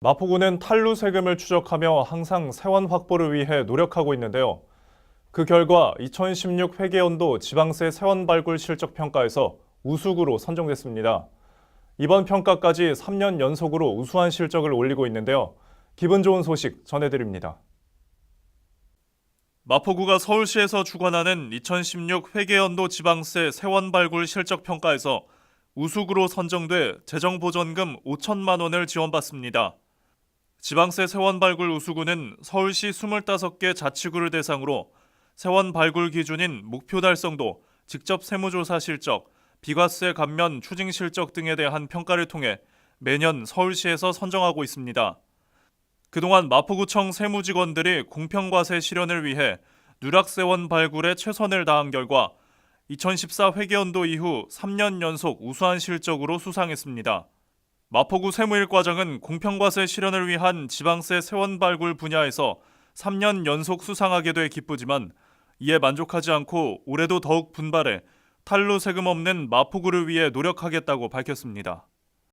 마포구는 탈루 세금을 추적하며 항상 세원 확보를 위해 노력하고 있는데요. 그 결과 2016 회계연도 지방세 세원 발굴 실적 평가에서 우수구로 선정됐습니다. 이번 평가까지 3년 연속으로 우수한 실적을 올리고 있는데요. 기분 좋은 소식 전해드립니다. 마포구가 서울시에서 주관하는 2016 회계연도 지방세 세원 발굴 실적 평가에서 우수구로 선정돼 재정 보전금 5천만 원을 지원받습니다. 지방세 세원 발굴 우수구는 서울시 25개 자치구를 대상으로 세원 발굴 기준인 목표 달성도, 직접 세무조사 실적, 비과세 감면 추징 실적 등에 대한 평가를 통해 매년 서울시에서 선정하고 있습니다. 그동안 마포구청 세무직원들이 공평과세 실현을 위해 누락세원 발굴에 최선을 다한 결과 2014 회계연도 이후 3년 연속 우수한 실적으로 수상했습니다. 마포구 세무일과장은 공평과세 실현을 위한 지방세 세원 발굴 분야에서 3년 연속 수상하게 돼 기쁘지만 이에 만족하지 않고 올해도 더욱 분발해 탈루 세금 없는 마포구를 위해 노력하겠다고 밝혔습니다.